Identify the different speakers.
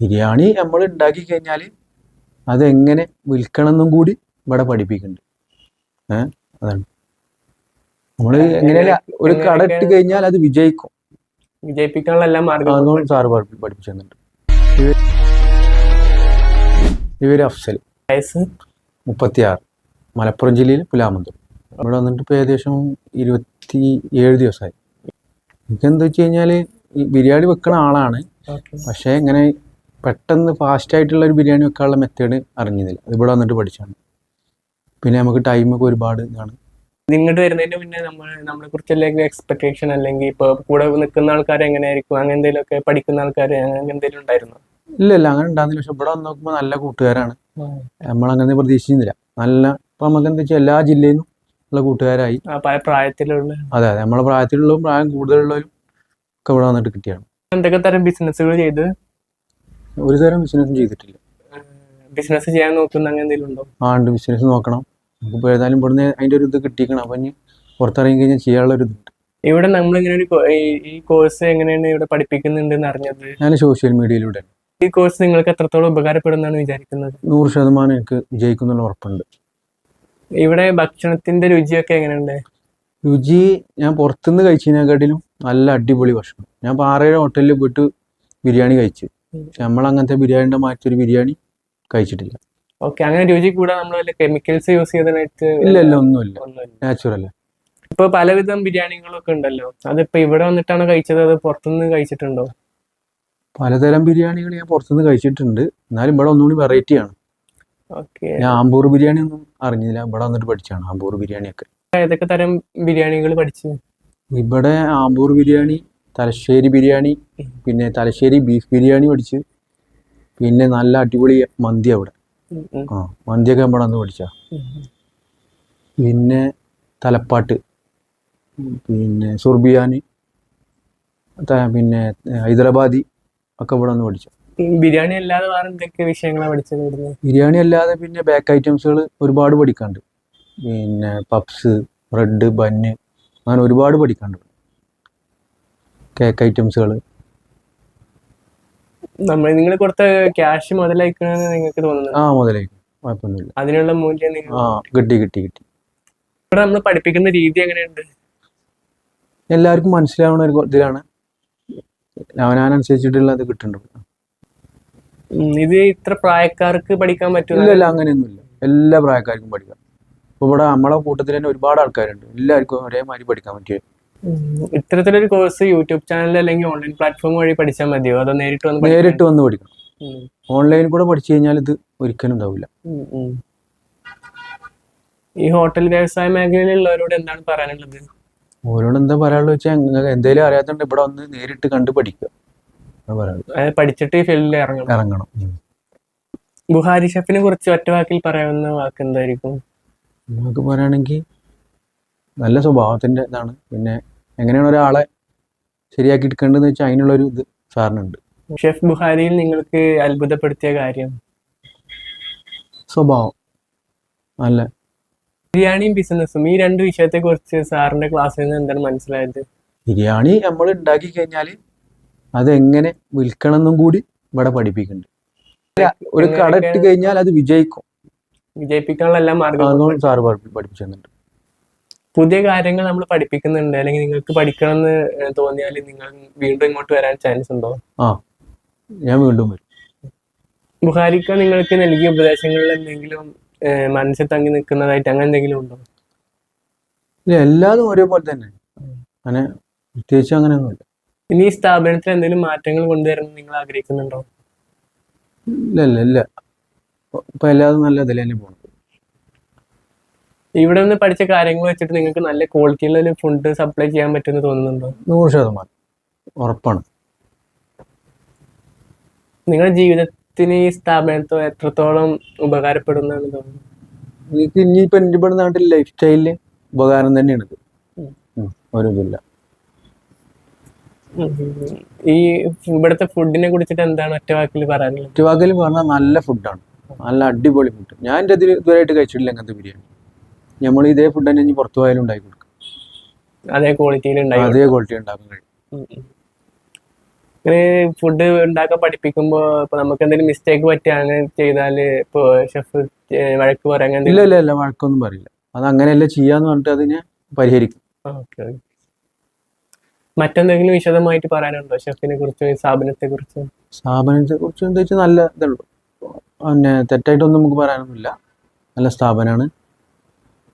Speaker 1: ബിരിയാണി നമ്മൾ ഉണ്ടാക്കി കഴിഞ്ഞാൽ അതെങ്ങനെ വിൽക്കണം എന്നും കൂടി ഇവിടെ പഠിപ്പിക്കുന്നുണ്ട്. ഏഹ് അതാണ്. നമ്മൾ എങ്ങനെയല്ല ഒരു കട ഇട്ട് കഴിഞ്ഞാൽ അത് വിജയിക്കും.
Speaker 2: വിജയിപ്പിക്കാനുള്ള എല്ലാ മാർഗങ്ങളും
Speaker 1: സാറ് പഠി- പഠിപ്പിച്ചു തന്നിട്ടുണ്ട് ഇവർ അഫ്സൽ.
Speaker 2: വയസ്സ്?
Speaker 1: മുപ്പത്തിയാറ്. മലപ്പുറം ജില്ലയിൽ പുലാമന്തൂർ ഇവിടെ വന്നിട്ട് ഇപ്പോൾ ഏകദേശം ഇരുപത്തി ഏഴ് ദിവസമായി. എനിക്ക് എന്താ വെച്ച് കഴിഞ്ഞാൽ ബിരിയാണി വെക്കുന്ന ആളാണ്. പക്ഷേ ഇങ്ങനെ പെട്ടെന്ന് ഫാസ്റ്റ് ആയിട്ടുള്ള ഒരു ബിരിയാണി വെക്കാനുള്ള മെത്തേഡ് അറിഞ്ഞിരുന്നില്ല ഇവിടെ വന്നിട്ട് പഠിച്ചാണ്. പിന്നെ നമുക്ക് ടൈമൊക്കെ ഒരുപാട് ഇതാണ്.
Speaker 2: ഇങ്ങോട്ട് വരുന്നതിന് പിന്നെ നമ്മൾ നമ്മളെ കുറിച്ചുള്ള എക്സ്പെക്ടേഷൻ അല്ലെങ്കിൽ ഇപ്പൊ കൂടെ നിൽക്കുന്ന ആൾക്കാർ എങ്ങനെയായിരിക്കും? അങ്ങനെ എന്തെങ്കിലും ഒക്കെ പഠിക്കുന്ന ആൾക്കാർ അങ്ങനെ എന്തെങ്കിലും ഉണ്ടായിരുന്നു?
Speaker 1: ഇല്ല ഇല്ല അങ്ങനെ ഉണ്ടാകുന്നില്ല പക്ഷെ ഇവിടെ വന്ന് നോക്കുമ്പോൾ നല്ല കൂട്ടുകാരാണ്. നമ്മളങ്ങനെ പ്രതീക്ഷിക്കുന്നില്ല നല്ല ഇപ്പം നമുക്ക് എന്താ വെച്ചാൽ എല്ലാ ജില്ലയിൽ നിന്നും ഉള്ള കൂട്ടുകാരായി.
Speaker 2: പ്രായത്തിലുള്ള.
Speaker 1: അതെ അതെ. നമ്മളെ പ്രായത്തിലുള്ളതും പ്രായം കൂടുതലുള്ളവരും ഒക്കെ ഇവിടെ വന്നിട്ട് കിട്ടിയാണ്
Speaker 2: എന്തൊക്കെ തരം ബിസിനസ്സുകൾ ചെയ്ത്?
Speaker 1: ഒരു തരം ബിസിനസ്സും ചെയ്തിട്ടില്ല.
Speaker 2: ബിസിനസ് ചെയ്യാൻ നോക്കുന്ന അങ്ങനെ എന്തെങ്കിലും ഉണ്ടോ?
Speaker 1: ആ ഉണ്ട്. ബിസിനസ് നോക്കണം. നമുക്കിപ്പോൾ ഏതായാലും ഇവിടുന്ന് അതിന്റെ ഒരു ഇത് കിട്ടിയിരിക്കണം. അപ്പം ഇനി പുറത്തിറങ്ങി കഴിഞ്ഞാൽ ചെയ്യാനുള്ള ഒരു ഇതുണ്ട്.
Speaker 2: ഇവിടെ നമ്മൾ ഇങ്ങനെ ഒരു ഈ- ഈ കോഴ്സ് എങ്ങനെയാണ് ഇവിടെ പഠിപ്പിക്കുന്നുണ്ടെന്ന് അറിഞ്ഞത്?
Speaker 1: ഞാൻ സോഷ്യൽ മീഡിയയിലൂടെ
Speaker 2: ഈ കോഴ്സ് നിങ്ങൾക്ക് എത്രത്തോളം ഉപകാരപ്പെടുന്നാണ് വിചാരിക്കുന്നത്?
Speaker 1: നൂറ് ശതമാനം എനിക്ക് ജയിക്കുന്നുള്ള ഉറപ്പുണ്ട്.
Speaker 2: ഇവിടെ ഭക്ഷണത്തിന്റെ രുചിയൊക്കെ എങ്ങനെയുണ്ട്?
Speaker 1: രുചി ഞാൻ പുറത്തുനിന്ന് കഴിച്ചതിനെക്കാട്ടിലും നല്ല അടിപൊളി ഭക്ഷണം. ഞാൻ പാറയുടെ ഹോട്ടലിൽ പോയിട്ട് ബിരിയാണി കഴിച്ചു. പക്ഷെ നമ്മളങ്ങനത്തെ ബിരിയാണിന്റെ മാറ്റൊരു ബിരിയാണി കഴിച്ചിട്ടില്ല.
Speaker 2: ഓക്കെ അങ്ങനെ രുചി കൂടാ നമ്മൾ വല്ല കെമിക്കൽസ് യൂസ് ചെയ്തതായിട്ട്
Speaker 1: ഇല്ല ഇല്ല ഒന്നുമില്ല. നാച്ചുറൽ
Speaker 2: ഇപ്പൊ പലവിധം ബിരിയാണികളൊക്കെ ഉണ്ടല്ലോ. അതിപ്പോ ഇവിടെ വന്നിട്ടാണ് കഴിച്ചത് അത് പുറത്തുനിന്ന് കഴിച്ചിട്ടുണ്ടോ?
Speaker 1: പലതരം ബിരിയാണികൾ ഞാൻ പുറത്തുനിന്ന് കഴിച്ചിട്ടുണ്ട്. എന്നാലും ഇവിടെ ഒന്നുകൂടി വെറൈറ്റി ആണ്. ഞാൻ ആമ്പൂർ ബിരിയാണി ഒന്നും അറിഞ്ഞില്ല. ഇവിടെ വന്നിട്ട് പഠിച്ചാണ് ആമ്പൂർ ബിരിയാണിയൊക്കെ.
Speaker 2: ഏതൊക്കെ തരം ബിരിയാണികൾ പഠിച്ചു?
Speaker 1: ഇവിടെ ആമ്പൂർ ബിരിയാണി തലശ്ശേരി ബിരിയാണി പിന്നെ തലശ്ശേരി ബീഫ് ബിരിയാണി പഠിച്ച് പിന്നെ നല്ല അടിപൊളി മന്തി അവിടെ. ആ മന്തിയൊക്കെ നമ്മൾ അന്ന് പഠിച്ച പിന്നെ തലപ്പാട്ട് പിന്നെ സുർബിയാനി പിന്നെ ഹൈദരാബാദി ഒക്കെ ഇവിടെ വന്ന് പഠിച്ചു
Speaker 2: ബിരിയാണി അല്ലാതെ വേറെ എന്തൊക്കെ വിഷയങ്ങളാണ് പഠിച്ചത്
Speaker 1: ബിരിയാണി അല്ലാതെ പിന്നെ ബേക്ക് ഐറ്റംസുകൾ ഒരുപാട് പഠിക്കാണ്ട് പിന്നെ പപ്സ് ബ്രെഡ് ബന്ന് അങ്ങനെ ഒരുപാട് പഠിക്കാണ്ട് കേക്ക് ഐറ്റംസുകൾ
Speaker 2: നമ്മൾ നിങ്ങൾ കൊടുത്ത ക്യാഷ് മുതലായിക്കണെന്ന് നിങ്ങൾക്ക് തോന്നുന്നു
Speaker 1: ആ മുതലേക്ക് കുഴപ്പമൊന്നുമില്ല.
Speaker 2: അതിനുള്ള മൂല്യം നിങ്ങൾ
Speaker 1: ആ കിട്ടി കിട്ടി കിട്ടി.
Speaker 2: ഇവിടെ നമ്മൾ പഠിപ്പിക്കുന്ന രീതി എങ്ങനെയുണ്ട്?
Speaker 1: എല്ലാവർക്കും മനസ്സിലാവുന്ന ഒരു ഇതിലാണ്. അവനനുസരിച്ചിട്ടുള്ള അത് കിട്ടുന്നുണ്ട്
Speaker 2: ഇത് ഇത്ര പ്രായക്കാർക്ക് പഠിക്കാൻ പറ്റില്ല
Speaker 1: ഇല്ല അങ്ങനെയൊന്നുമില്ല. എല്ലാ പ്രായക്കാർക്കും പഠിക്കാം. ഇപ്പോൾ ഇവിടെ നമ്മളെ കൂട്ടത്തിൽ തന്നെ ഒരുപാട് ആൾക്കാരുണ്ട്. എല്ലാവർക്കും ഒരേമാതിരി പഠിക്കാൻ പറ്റിയ
Speaker 2: ഉം, ഇത്തരത്തിലൊരു കോഴ്സ് യൂട്യൂബ് ചാനൽ അല്ലെങ്കിൽ ഓൺലൈൻ പ്ലാറ്റ്ഫോം വഴി പഠിച്ചാൽ മതിയോ? അതോ നേരിട്ട് വന്ന്
Speaker 1: നേരിട്ട് വന്ന് പഠിക്കണം. ഓൺലൈനിൽ കൂടെ പഠിച്ചു കഴിഞ്ഞാൽ ഇത് ഒരിക്കലും ഉണ്ടാവില്ല.
Speaker 2: ഈ ഹോട്ടൽ വ്യവസായ മേഖലയിലുള്ളവരോട് എന്താണ് പറയാനുള്ളത്?
Speaker 1: ഓരോട് എന്താ പറയാനുള്ളത് വെച്ചാൽ നിങ്ങൾക്ക് എന്തെങ്കിലും അറിയാത്തതുകൊണ്ട് ഇവിടെ വന്ന് നേരിട്ട് കണ്ട് പഠിക്കുക.
Speaker 2: പഠിച്ചിട്ട് ഈ ഫീൽഡിൽ ഇറങ്ങണം.
Speaker 1: ഇറങ്ങണം. ഗുഹാരി
Speaker 2: ബുഹാരി ഷെഫിനെ കുറിച്ച് ഒറ്റ വാക്കിൽ പറയാവുന്ന വാക്ക് എന്തായിരിക്കും?
Speaker 1: നമുക്ക് പറയുകയാണെങ്കിൽ നല്ല സ്വഭാവത്തിന്റെ ഇതാണ്. പിന്നെ എങ്ങനെയാണ് ഒരാളെ ശരിയാക്കി എടുക്കേണ്ടതെന്ന് വെച്ചാൽ അതിനുള്ളൊരു ഇത് സാറിനുണ്ട്.
Speaker 2: ഷെഫ് ബുഹാരിയിൽ നിങ്ങൾക്ക് അത്ഭുതപ്പെടുത്തിയ കാര്യം?
Speaker 1: സ്വഭാവം. അല്ല
Speaker 2: ബിരിയാണിയും ബിസിനസ്സും ഈ രണ്ട് വിഷയത്തെ കുറിച്ച് സാറിന്റെ ക്ലാസ്സിൽ നിന്ന് എന്താണ് മനസ്സിലായത്?
Speaker 1: ബിരിയാണി നമ്മൾ ഉണ്ടാക്കി കഴിഞ്ഞാൽ അതെങ്ങനെ വിൽക്കണം എന്നും കൂടി ഇവിടെ പഠിപ്പിക്കുന്നുണ്ട്. ഒരു കട ഇട്ട് കഴിഞ്ഞാൽ അത് വിജയിക്കും.
Speaker 2: വിജയിപ്പിക്കാനുള്ള എല്ലാ മാർഗങ്ങളും
Speaker 1: സാറ് പഠിപ്പിച്ചിട്ടുണ്ട് പഠിപ്പിച്ചു തന്നിട്ടുണ്ട്
Speaker 2: പുതിയ കാര്യങ്ങൾ നമ്മൾ പഠിപ്പിക്കുന്നുണ്ട്. അല്ലെങ്കിൽ നിങ്ങൾക്ക് പഠിക്കണം എന്ന് തോന്നിയാൽ നിങ്ങൾ വീണ്ടും ഇങ്ങോട്ട് വരാൻ ചാൻസ് ഉണ്ടോ?
Speaker 1: ആ ഞാൻ വീണ്ടും വരും.
Speaker 2: ബുഹാരിക്ക നിങ്ങൾക്ക് നൽകിയ ഉപദേശങ്ങളിൽ എന്തെങ്കിലും മനസ്സിൽ തങ്ങി നിൽക്കുന്നതായിട്ട് അങ്ങനെ എന്തെങ്കിലും ഉണ്ടോ?
Speaker 1: ഇല്ല എല്ലാതും ഒരേപോലെ തന്നെ. അങ്ങനെ പ്രത്യേകിച്ച് അങ്ങനെയൊന്നുമില്ല
Speaker 2: ഇനി ഈ സ്ഥാപനത്തിൽ എന്തെങ്കിലും മാറ്റങ്ങൾ കൊണ്ടുവരണം നിങ്ങൾ ആഗ്രഹിക്കുന്നുണ്ടോ?
Speaker 1: ഇല്ല ഇല്ല ഇല്ല. ഇപ്പൊ എല്ലാതും നല്ല ഇതിൽ തന്നെ പോകണം
Speaker 2: ഇവിടെ നിന്ന് പഠിച്ച കാര്യങ്ങൾ വെച്ചിട്ട് നിങ്ങൾക്ക് നല്ല ക്വാളിറ്റിയുള്ള ഒരു ഫുഡ് സപ്ലൈ ചെയ്യാൻ പറ്റുമെന്ന് തോന്നുന്നുണ്ടോ?
Speaker 1: നൂറ് ശതമാനം. ഉറപ്പാണ്.
Speaker 2: നിങ്ങളുടെ ജീവിതത്തിന് ഈ സ്ഥാപനത്തോ എത്രത്തോളം ഉപകാരപ്പെടുന്നതാണ് തോന്നുന്നത്?
Speaker 1: എനിക്ക് ഇനിയിപ്പോൾ എന്റെ ഇവിടെ നാട്ടിൽ ലൈഫ് സ്റ്റൈലിൽ ഉപകാരം തന്നെയാണ് ഇത് ഒരു ഇതില്ല.
Speaker 2: ഈ ഇവിടുത്തെ ഫുഡിനെ കുറിച്ചിട്ട് എന്താണ് ഒറ്റവാക്കിൽ പറയാനുള്ളത്?
Speaker 1: ഒറ്റവാക്കിൽ പറഞ്ഞാൽ നല്ല ഫുഡാണ് നല്ല അടിപൊളി ഫുഡ് ഞാൻ എന്റെ ഇതിൽ ഇതുവരെയായിട്ട് കഴിച്ചിട്ടില്ല അങ്ങനത്തെ ബിരിയാണി. നമ്മൾ ഇതേ ഫുഡ് തന്നെ ഇനി പുറത്തു പോയാലും ഉണ്ടാക്കി കൊടുക്കും.
Speaker 2: അതേ ക്വാളിറ്റിയിൽ
Speaker 1: അതേ ക്വാളിറ്റി ഉണ്ടാക്കാൻ കഴിയും.
Speaker 2: ഇങ്ങനെ ഫുഡ് ഉണ്ടാക്കാൻ പഠിപ്പിക്കുമ്പോ ഇപ്പൊ നമുക്ക് എന്തെങ്കിലും മിസ്റ്റേക്ക് പറ്റി അങ്ങനെ ചെയ്താൽ ഇപ്പൊ ഷെഫ് വഴക്ക് പറയാൻ
Speaker 1: ഇല്ല ഇല്ല ഇല്ല വഴക്കൊന്നും പറയില്ല. അത് അങ്ങനെയല്ല ചെയ്യാന്ന് പറഞ്ഞിട്ട് അതിനെ പരിഹരിക്കും.
Speaker 2: മറ്റെന്തെങ്കിലും വിശദമായിട്ട് പറയാനുണ്ടോ ഷെഫിനെ കുറിച്ച് സ്ഥാപനത്തെ കുറിച്ച്?
Speaker 1: സ്ഥാപനത്തെ കുറിച്ച് എന്താ വെച്ചാൽ നല്ല ഇതുള്ളൂ പിന്നെ തെറ്റായിട്ടൊന്നും നമുക്ക് പറയാനൊന്നുമില്ല. നല്ല സ്ഥാപനമാണ്